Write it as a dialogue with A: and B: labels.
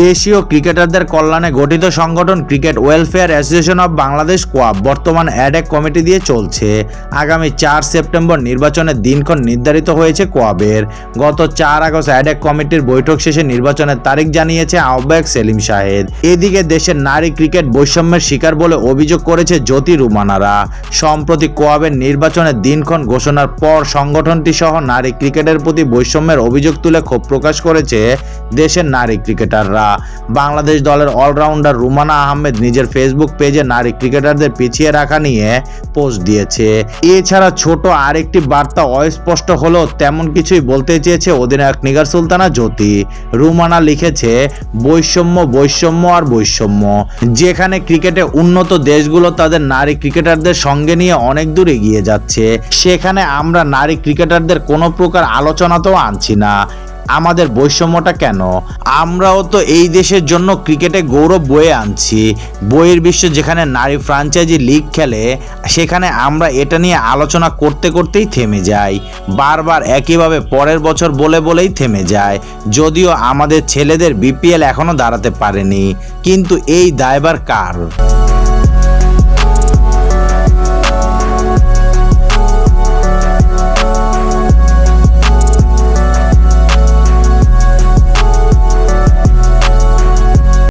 A: দেশীয় ক্রিকেটারদের কল্যাণে গঠিত সংগঠন cricket welfare association of Bangladesh কোয়াব বর্তমান অ্যাডেক কমিটি দিয়ে চলছে। আগামী চার সেপ্টেম্বর নির্বাচনের দিনক্ষণ নির্ধারিত হয়েছে কোয়াবের। গত চার আগস্ট অ্যাডেক কমিটির বৈঠক শেষে নির্বাচনের তারিখ জানিয়েছে আহ্বায়ক সেলিম শাহেদ। এদিকে দেশের নারী ক্রিকেট বৈষম্যের শিকার বলে অভিযোগ করেছে জ্যোতি রুমানারা। সম্প্রতি কোয়াবের নির্বাচনের দিনক্ষণ ঘোষণার পর সংগঠনটি সহ নারী ক্রিকেটের প্রতি বৈষম্যের অভিযোগ তুলে ক্ষোভ প্রকাশ করেছে দেশের নারী ক্রিকেটাররা। বাংলাদেশ দলের অলরাউন্ডার রুমানা আহমেদ নিজের ফেসবুক পেজে নারী ক্রিকেটারদের পিছিয়ে রাখা নিয়ে পোস্ট দিয়েছে। এছাড়া ছোট আরেকটি বার্তা অস্পষ্ট হলেও তেমন কিছুই বলতে চেয়েছে অধিনায়ক নিগার সুলতানা জ্যোতি। রুমানা লিখেছে, বৈষম্য বৈষম্য আর বৈষম্য। যেখানে ক্রিকেটে উন্নত দেশগুলো তাদের নারী ক্রিকেটারদের সঙ্গে নিয়ে অনেক দূর এগিয়ে যাচ্ছে, সেখানে আমরা নারী ক্রিকেটারদের কোনো প্রকার আলোচনাতেও আনছি না। আমাদের বৈষম্যটা কেন? আমরাও তো এই দেশের জন্য ক্রিকেটে গৌরব বয়ে আনছি। বইয়ের বিশ্ব যেখানে নারী ফ্রাঞ্চাইজি লিগ খেলে, সেখানে আমরা এটা নিয়ে আলোচনা করতে করতেই থেমে যাই। বারবার একইভাবে পরের বছর বলে বলেই থেমে যায়। যদিও আমাদের ছেলেদের বিপিএল এখনও দাঁড়াতে পারেনি। কিন্তু এই দায়বার কার?